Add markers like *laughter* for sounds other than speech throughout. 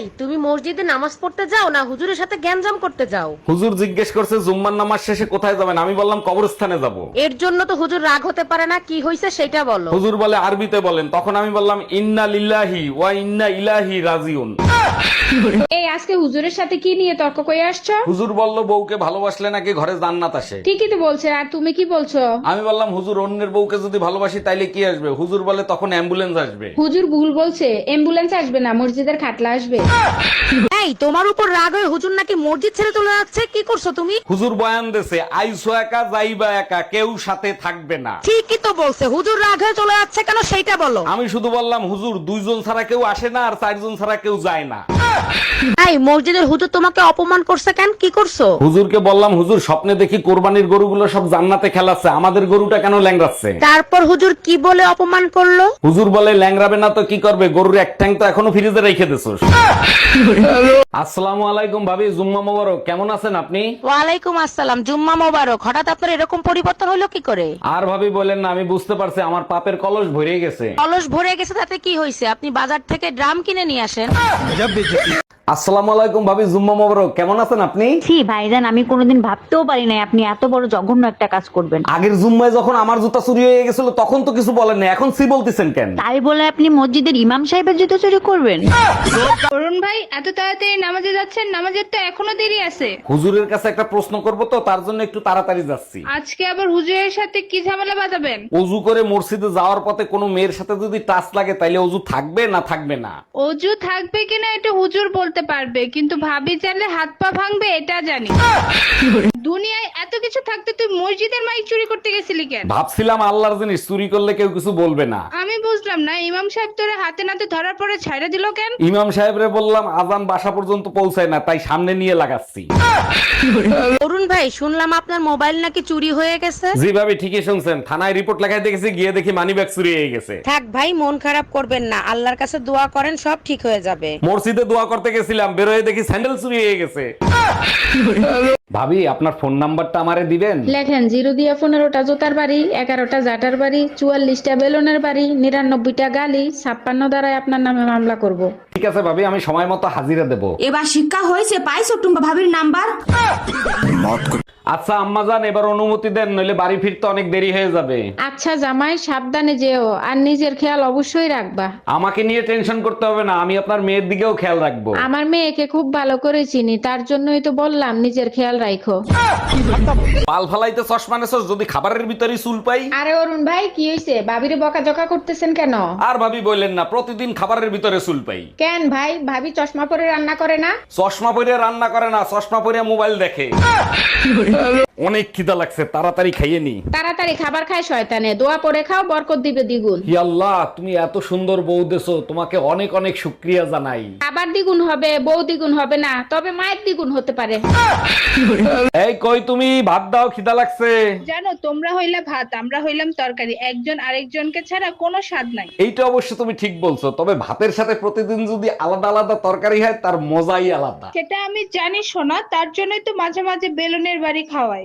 এই তুমি মসজিদে নামাজ পড়তে যাও না হুজুরের সাথে জ্ঞানজাম করতে যাও। হুজুর জিজ্ঞেস করছে জুম্মার নামাজ শেষে কোথায় যাবেন? আমি বললাম কবরস্থানে যাব। এর জন্য তো হুজুর রাগ হতে পারে না কি হয়েছে সেটা বলো। হুজুর বলে আরবিতে বলেন। তখন আমি বললাম ইন্না লিল্লাহি ওয়া ইন্না ইলাহি রাজিউন। এই আজকে হুজুরের সাথে কি নিয়ে তর্ক করে আসছো? হুজুর বলল বউকে ভালোবাসলে নাকি ঘরে জান্নাত আসে? ঠিকই তো বলছে আর তুমি কি বলছো? আমি বললাম হুজুর অন্যের বউকে যদি ভালোবাসি তাইলে কি আসবে? হুজুর বলে তখন অ্যাম্বুলেন্স আসবে। হুজুর ভুল বলছে অ্যাম্বুলেন্স আসবে না মসজিদের খাটলা আসবে। এই তোমার উপর রাগ হয়ে হুজুর নাকি মসজিদ ছেড়ে চলে যাচ্ছে? কি করছ তুমি? হুজুর বয়ান দেছে আইসো একা যাইবা একা কেউ সাথে থাকবে না। ঠিকই তো বলছে হুজুর রাগ হয়ে চলে যাচ্ছে কেন সেইটা বলো। আমি শুধু বললাম হুজুর দুইজন ছাড়া কেউ আসে না আর চারজন ছাড়া কেউ যায় না। এই মসজিদের হুজুর তোমাকে অপমান করছে কেন? কি করছ? হুজুরকে বললাম হুজুর স্বপ্নে দেখি কোরবানির গরুগুলো সব জান্নাতে খেলাচ্ছে। আমাদের গরুটা কেন ল্যাংড়াচ্ছে? তারপর হুজুর কি বলে অপমান করল? হুজুর বলে ল্যাংড়াবে না তো কি করবে? গরুর এক ট্যাং তো এখনও ফ্রিজে রেখে দিছোস আসসালামু আলাইকুম ভাবি জুম্মা মোবারক। কেমন আছেন আপনি? ওয়ালাইকুম আসসালাম জুম্মা মোবারক। হঠাৎ আপনার এরকম পরিবর্তন হলো কি করে? আর ভাবি বলেন না আমি বুঝতে পারছি আমার পাপের কলস ভরে গেছে। কলস ভরে গেছে তাতে কি হয়েছে আপনি বাজার থেকে ড্রাম কিনে নিয়ে আসেন। আসসালামু আলাইকুম ভাবি জুম্মা মোবারক। কেমন আছেন আপনি? ছি ভাইজান আমি কোনোদিন ভাবতেও পারি নাই আপনি এত বড় জঘন্য একটা কাজ করবেন। আগের জুম্মায় যখন আমার জুতা চুরি হয়ে গেছিল তখন তো কিছু বলেন না এখন সি বলতেছেন কেন? তাই বলে আপনি মসজিদের ইমাম সাহেবের জুতো চুরি করবেন? অরুণ ভাই এত তাড়াতাড়ি নামাজে যাচ্ছেন? নামাজের তো এখনও দেরি আছে। হুজুরের কাছে একটা প্রশ্ন করব তো তার জন্য একটু তাড়াতাড়ি যাচ্ছি। আজকে আবার হুজুরের সাথে কি ঝামেলা বাঁধাবেন? অজু করে মসজিদে যাওয়ার পথে কোনো মেয়ের সাথে যদি টাচ লাগে তাইলে অজু থাকবে না থাকবে না? অজু থাকবে কিনা এটা হুজুর বলতে পারবে কিন্তু ভাবি চাইলে হাত পা ভাঙবে এটা জানি। দুনিয়ায় এত কিছু থাকতে তুই মসজিদের মাইক চুরি করতে গেছিলি কেন? ভাবছিলাম আল্লাহর জিনিস চুরি করলে কেউ কিছু বলবে না। আমি বুঝলাম না ইমাম সাহেব তোরে হাতে নাতে ধরার পরে ছাইড়া দিল কেন? ইমাম সাহেবরে বললাম আজান বাসা পর্যন্ত পৌঁছায় না তাই সামনে নিয়ে লাগাচ্ছি। অরুণ ভাই শুনলাম আপনার মোবাইল নাকি চুরি হয়ে গেছে? জি ভাবি ঠিকই শুনছেন। থানায় রিপোর্ট লেখায় দেখেছি গিয়ে দেখি মানি ব্যাগ চুরি হয়ে গেছে। থাক ভাই মন খারাপ করবেন না। আল্লাহর কাছে দোয়া করেন সব ঠিক হয়ে যাবে। মসজিদে দোয়া করতে গেছিলাম বেরোয় দেখি স্যান্ডেল চুরি হয়ে গেছে। ভাবি আপনার ফোন নাম্বারটা আমারে দিবেন? লেখেন জিরো দিয়া পনেরোটা জোতার বাড়ি এগারোটা জাটার বাড়ি চুয়াল্লিশটা বেলুনের বাড়ি নিরানব্বইটা গালি ছাপ্পান্ন দ্বারাই আপনার নামে মামলা করব। ঠিক আছে ভাবি আমি সময় মতো হাজিরা দেবো। এবার শিক্ষা হয়েছে পাইছো টুম্বা ভাবির নাম্বার? আচ্ছা আম্মা যান এবার অনুমতি দেন নইলে বাড়ি ফিরতে অনেক দেরি হয়ে যাবে। আচ্ছা জামাই সাবধানে যেও আর নিজের খেয়াল অবশ্যই রাখবা। আমাকে নিয়ে টেনশন করতে হবে না আমি আপনার মেয়ের দিকেও খেয়াল রাখব। আমার মেয়েকে খুব ভালো করে চিনি তার জন্যই তো বললাম নিজের খেয়াল রাখো পাল ফালাইতে চশমা নেছস যদি খাবারের ভিতরে চুল পাই। আরে অরুণ ভাই কি হয়েছে ভাবিরে বকাঝকা করতেছেন কেন? আর ভাবি বললেন না প্রতিদিন খাবারের ভিতরে চুল পাই। কেন ভাই? ভাবি চশমা পরে রান্না করে না? চশমা পরে রান্না করে না চশমা পরে মোবাইল দেখে। *laughs* Hello. অনেক খিদা লাগছে তাড়াতাড়ি খাইয়ে নি। তাড়াতাড়ি খাবার খায় শয়তানে দোয়া পরে খাও বরকত দিবে দ্বিগুণ। হি আল্লাহ তুমি এত সুন্দর বউ দেছো তোমাকে অনেক অনেক শুক্রিয়া জানাই। খাবার দ্বিগুণ হবে বউ দ্বিগুণ হবে না তবে মায়ের দ্বিগুণ হতে পারে। এই কই তুমি? ভাত দাও খিদা লাগছে। জানো তোমরা হইলে ভাত আমরা হইলাম তরকারি একজন আরেকজনকে ছাড়া কোনো স্বাদ নাই। এইটা অবশ্য তুমি ঠিক বলছো তবে ভাতের সাথে প্রতিদিন যদি আলাদা আলাদা তরকারি হয় তার মজাই আলাদা। সেটা আমি জানি শোনা তার জন্যই তো মাঝে মাঝে বেলুনের বাড়ি খাওয়াই।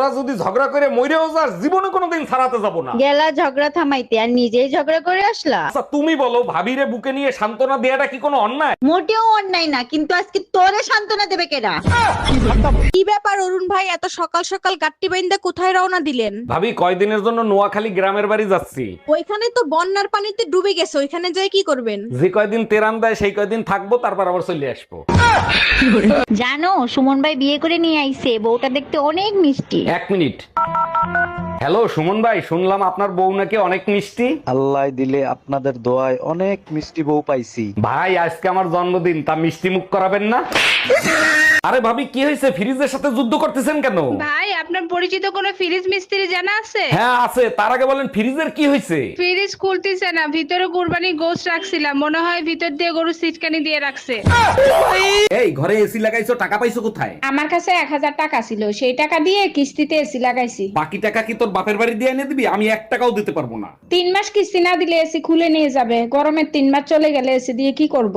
তোরা যদি ঝগড়া করে মইরেও যাস জীবনে কোনোদিন ছাড়াতে যাব না। গেলা ঝগড়া থামাইতে আর নিজেই ঝগড়া করে আসলা? আচ্ছা তুমি বলো ভাবিরে বুকে নিয়ে সান্ত্বনা দেয়াটা কি কোনো অন্যায়? মোটেও অন্যায় না কিন্তু আজকে তোরে সান্ত্বনা দেবে কেনা কি ব্যাপার অরুণ ভাই এত সকাল সকাল গাট্টি বাইন্দা কোথায় রওনা দিলেন? ভাবি কয়দিনের জন্য নোয়াখালী গ্রামের বাড়ি যাচ্ছি। ওইখানে তো বন্যার পানিতে ডুবে গেছে ওইখানে যাই কি করবেন? যে কয়দিন তেরান দেয় সেই কয়দিন থাকব তারপর আবার চলে আসব। জানো সুমন ভাই বিয়ে করে নিয়ে আইছে বউটা দেখতে অনেক মিষ্টি। এক মিনিট। হ্যালো সুমন ভাই শুনলাম আপনার বউ নাকি অনেক মিষ্টি। আল্লাহ দিলে আপনাদের দোয়ায় অনেক মিষ্টি বউ পাইছি। ভাই আজকে আমার জন্মদিন তা মিষ্টি মুখ করাবেন না? আরে ভাবি কি হয়েছে? ফ্রিজের সাথে যুদ্ধ করতেছেন কেন? ভাই আপনার পরিচিত কোনো ফ্রিজ মিস্ত্রি জানা আছে? হ্যাঁ আছে। তার আগে বলেন ফ্রিজের কি হয়েছে? ফ্রিজ খুলতেছে না ভিতরে কুরবানি গোশ রাখছিলাম। মনে হয় ভিতর দিয়ে গরু সিটকানি দিয়ে রাখছে। এই ঘরে এসি লাগাইছো টাকা পাইছো কোথায়? আমার কাছে এক হাজার টাকা ছিল সেই টাকা দিয়ে কিস্তিতে এসি লাগাইছি। বাকি টাকা কি তোর বাপের বাড়ি দিয়ে এনে দিবি? আমি এক টাকাও দিতে পারব না। তিন মাস কিস্তি না দিলে এসি খুলে নিয়ে যাবে। গরমের তিন মাস চলে গেলে এসি দিয়ে কি করব?